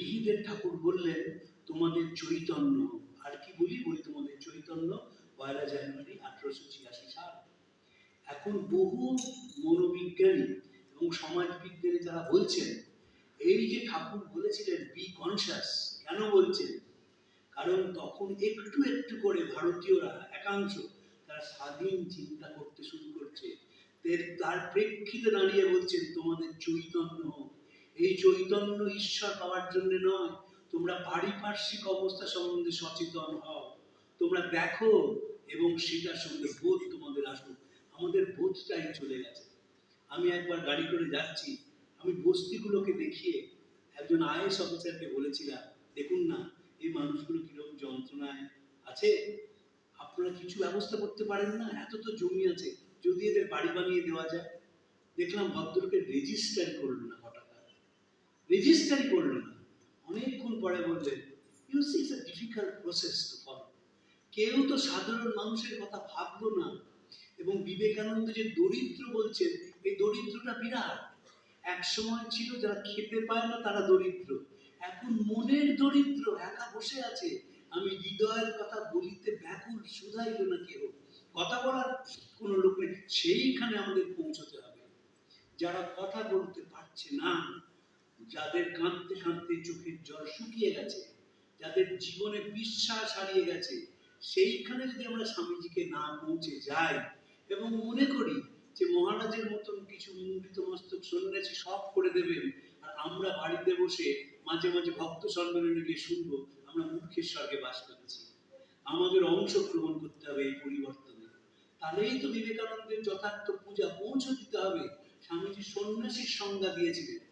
বিহিদের ঠাকুর বললেন, তোমাদের চৈতন্য। আর কি বলি? বলি তোমাদের চৈতন্য, পয়লা জানুয়ারি আঠারোশো ছিয়াশি সাল। এখন বহু মনোবিজ্ঞানী এবং সমাজবিজ্ঞানী যারা বলছেন, এই যে ঠাকুর বলেছিলেন বি কনসাস কেন বলছেন? কারণ তখন একটু একটু করে ভারতীয়রা একাংশ তারা স্বাধীন চিন্তা করতে শুরু করছে। তার প্রেক্ষিতে দাঁড়িয়ে বলছেন, তোমাদের চৈতন্য। এই চৈতন্য ঈশ্বর পাওয়ার জন্য নয়, তোমরা পারিপার্শ্বিক অবস্থা সম্বন্ধে সচেতন হও। তোমরা দেখো এবং সেটার সঙ্গে বোধ তোমাদের আসুক। আমাদের বোধটাই চলে গেছে। আমি একবার গাড়ি করে যাচ্ছি। আমি বস্তিগুলোকে দেখিয়ে একজন আইএস অফিসারকে বলেছিলাম, দেখুন না, এই মানুষগুলো কীরকম যন্ত্রণায় আছে? আপনারা কিছু ব্যবস্থা করতে পারেন না? এত তো জমি আছে। যদি এদের বাড়ি বানিয়ে দেওয়া যায়? দেখলাম ভদ্রলোকের রেজিস্টার করল। না হঠাৎ রেজিস্টারি করল না। অনেকক্ষণ পরে বললেন you see it's a difficult process to follow কেউ তো সাধারণ মানুষের কথা ভাবলো না এবং বিবেকানন্দ যে দরিদ্র বলছেন, এই দরিদ্রটা বিরাট। এক সময় ছিল যারা খেতে পায় না, তারা দরিদ্র। এখন মনের দরিদ্র, একা বসে আছে। আমি হৃদয়ের কথা বলিতে ব্যাকুল, শুধাইল না কেউ কথা বলার কোনো লোক নেই। সেইখানে আমাদের পৌঁছতে হবে। যারা কথা বলতে পারছে না যাদের কাঁদতে কাঁদতে চোখের জল শুকিয়ে গেছে, যাদের জীবনে বিশ্বাস হারিয়ে গেছে, সেইখানে যদি আমরা স্বামীজিকে না পৌঁছে যাই এবং মনে করি যে মহারাজের মতন কিছু মুন্ডিত মস্তক সন্ন্যাসী সব করে দেবেন, আর আমরা বাড়িতে বসে মাঝে মাঝে ভক্ত সম্মেলনে গিয়ে শুনব, আমরা মূর্খের স্বর্গে বাস করছি। আমাদের অংশগ্রহণ করতে হবে এই পরিবর্তনে। তাহলেই তো বিবেকানন্দের যথার্থ পূজা পৌঁছে দিতে হবে। স্বামীজি সন্ন্যাসীর সংজ্ঞা দিয়েছিলেন।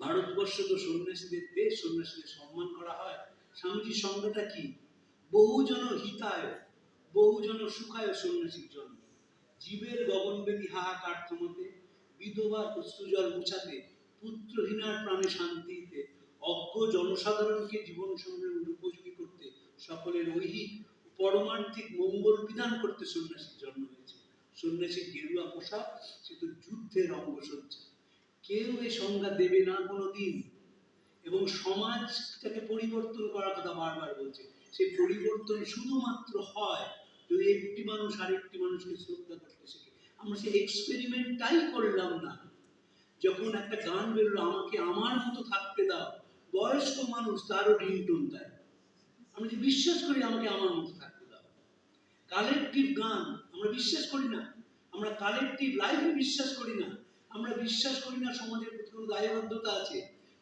ভারতবর্ষ তো সন্ন্যাসীদের দেশ সন্ন্যাসীদের সম্মান করা হয়। স্বামীজির সংজ্ঞাটা কি? বহুজন হিতায়, বহুজন সুখায় সন্ন্যাসীর জন্য জীবের গগনবেদী হাহাকার থমতে, বিধবার অশ্রুজল মুছাতে, পুত্রহীনার প্রাণে শান্তিতে অজ্ঞ জনসাধারণকে জীবন সংগ্রামের উপযোগী করতে, সকলের ঐহিক পরমার্থিক মঙ্গল বিধান করতে সন্ন্যাসীর জন্ম হয়েছে। সন্ন্যাসীর গেরুয়া পোশাক, সে তো যুদ্ধের অঙ্গসজ্জা। কেউ এই সংজ্ঞা দেবে না কোনোদিন। এবং সমাজটাকে পরিবর্তন করার কথা বারবার বলছে। সেই পরিবর্তন শুধুমাত্র হয় যদি একটি মানুষ আরেকটি মানুষকে শ্রদ্ধা করতে শেখে। আমরা সেই এক্সপেরিমেন্টটাই করলাম না। যখন একটা গান বেরোলো, আমাকে আমার মতো থাকতে দাও। বয়স্ক মানুষ তারও রিংটোন দেয়। আমি যে বিশ্বাস করি, আমাকে আমার মতো থাকতে দাও। কালেকটিভ গান, আমরা বিশ্বাস করি না। আমরা কালেকটিভ লাইফে বিশ্বাস করি না। আমরা বিশ্বাস করি না সমাজের প্রতি কোনো দায়বদ্ধতা আছে।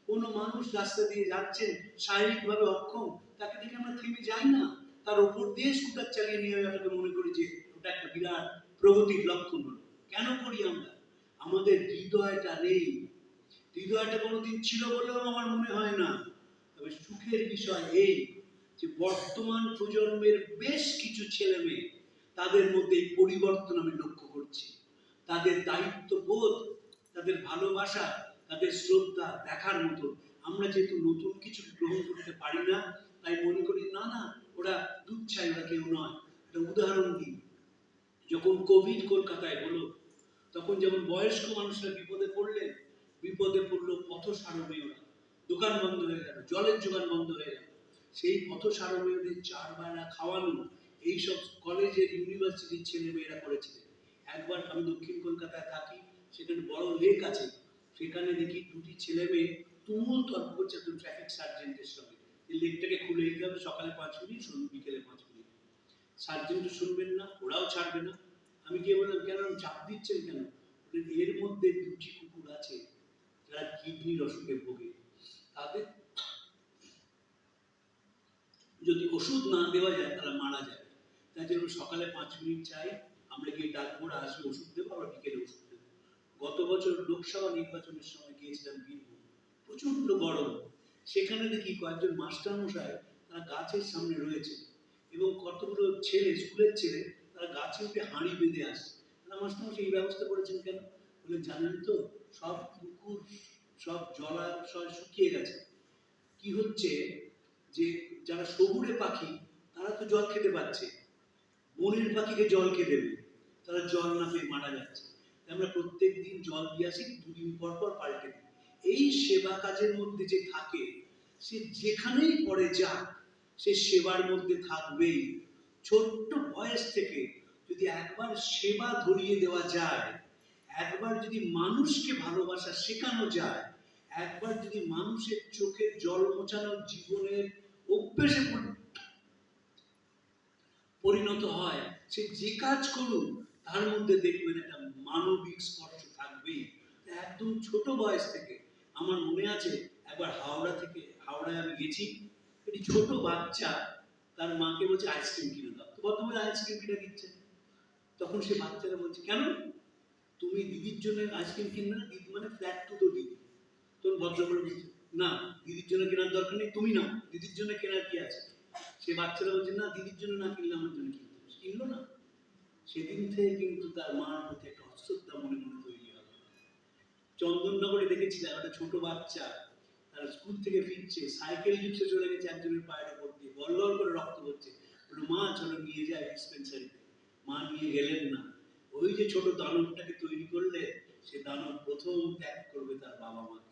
কোনো মানুষ রাস্তা দিয়ে যাচ্ছেন শারীরিকভাবে অক্ষম, তাকে দেখে আমরা থেমে যাই না। তার উপর দিয়ে স্কুটার চালিয়ে নিয়ে যাওয়াটাকে মনে করি যে ওটা একটা বিরাট প্রগতির লক্ষণ হলো। কেন করি আমরা? আমাদের হৃদয়টা নেই। হৃদয়টা কোনোদিন ছিল বলেও আমার মনে হয় না। তবে সুখের বিষয় এই যে বর্তমান প্রজন্মের বেশ কিছু ছেলে মেয়ে তাদের মধ্যে এই পরিবর্তন আমি লক্ষ্য করছি। তাদের দায়িত্ববোধ তাদের ভালোবাসা, তাদের শ্রদ্ধা দেখার মতো। আমরা যেহেতু নতুন কিছু গ্রহণ করতে পারি না, তাই মনে করি, না না, ওরা দুধ চাই ওরা কেউ নয়। একটা উদাহরণ দিই। যখন কোভিড কলকাতায় হলো, তখন যেমন বয়স্ক মানুষরা বিপদে পড়লেন, বিপদে পড়ল পথ সারমেয়রা দোকান বন্ধ হয়ে গেল, জলের যোগান বন্ধ হয়ে গেল। সেই পথ সারমেয়দের চার বেলা খাওয়ানো, এইসব কলেজের, ইউনিভার্সিটির ছেলে মেয়েরা করেছিলেন। একবার আমি দক্ষিণ কলকাতায় থাকি সেখানে বড় লেক আছে। সেখানে দেখি দুটি ছেলে মেয়ে তুমুল তর্ক করছে একজন ট্রাফিক সার্জেন্টের সঙ্গে। এই লেকটাকে খুলে দিতে হবে, সকালে পাঁচ মিনিট, সন্ধ্যে বিকেলে পাঁচ মিনিট। সার্জেন্ট শুনবেন না, ওরাও ছাড়বে না। আমি গিয়ে বললাম, কেন চাপ দিচ্ছেন কেন? এর মধ্যে দুটি কুকুর আছে, যারা কিডনির অসুখে ভোগে। তাদের যদি ওষুধ না দেওয়া যায়, তারা মারা যায় তাই জন্য সকালে পাঁচ মিনিট চাই, আমরা গিয়ে ডাকবো আসবে, ওষুধ দেবো, আবার বিকেলে ওষুধ গত বছর লোকসভা নির্বাচনের সময় গিয়েছিলাম বীরভূম প্রচণ্ড গরম। সেখানে দেখি কয়েকজন মাস্টার মশাই তারা গাছের সামনে রয়েছে এবং কতগুলো ছেলে, স্কুলের ছেলে, তারা গাছে উঠে হাঁড়ি বেঁধে আসে তারা মাস্টার মশাই এই ব্যবস্থা করেছেন কেন? বলে, জানেন তো, সব পুকুর, সব জলাশয় শুকিয়ে গেছে। কি হচ্ছে যে যারা শহুরে পাখি, তারা তো জল খেতে পাচ্ছে বনের পাখিকে জল খেতে দেবে। তারা জল না পেয়ে মারা যাচ্ছে। আমরা প্রত্যেক দিন জল দিয়ে আসি, দুদিন পর পর পাল্টে দিই। এই সেবা কাজের মধ্যে যে থাকে, সে যেখানেই পড়ে যাক, সে সেবার মধ্যে থাকবেই। ছোট্ট বয়স থেকে যদি একবার সেবা ধরিয়ে দেওয়া যায়, একবার যদি মানুষকে ভালোবাসা শেখানো যায়, একবার যদি মানুষের চোখের জল মোছানোর জীবনের অভ্যেসে পরি- পরিণত হয়, সে যে কাজ করুক তার মধ্যে দেখবেন একটা মানবিক স্পর্শ থাকবেই। একদম ছোট বয়স থেকে আমার মনে আছে, একবার হাওড়া থেকে, হাওড়ায় আমি গেছি, একটি ছোট বাচ্চা তার মাকে বলছে, আইসক্রিম কিনে দাও। তো বর্তমানে আইসক্রিম কিনে দিচ্ছে। তখন সে বাচ্চারা বলছে, কেন? তুমি দিদির জন্য আইসক্রিম কিনবে না? দিদি মানে ফ্ল্যাট টু তো দিদি। তখন ভদ্র করে বলছে, না, দিদির জন্য কেনার দরকার নেই, তুমি নাও। দিদির জন্য কেনার কি আছে? সে বাচ্চারা বলছে, না, দিদির জন্য না কিনলে আমার জন্য কিনতে। কিনলো না। সেদিন থেকে কিন্তু তার মার প্রতি একটা অশ্রদ্ধা মনে মনে তৈরি হবে চন্দননগরে দেখেছিলাম একটা ছোট বাচ্চা তার স্কুল থেকে ফিরছে, সাইকেল লিপসে চলে গেছে, একজনের পায়ের ওপর দিয়ে গল্লর করে রক্ত হচ্ছে মা, চলো নিয়ে যায় ডিসপেন্সারিতে মা নিয়ে গেলেন না। ওই যে ছোট দানবটাকে তৈরি করলে, সে দানব প্রথম ত্যাগ করবে তার বাবা মাকে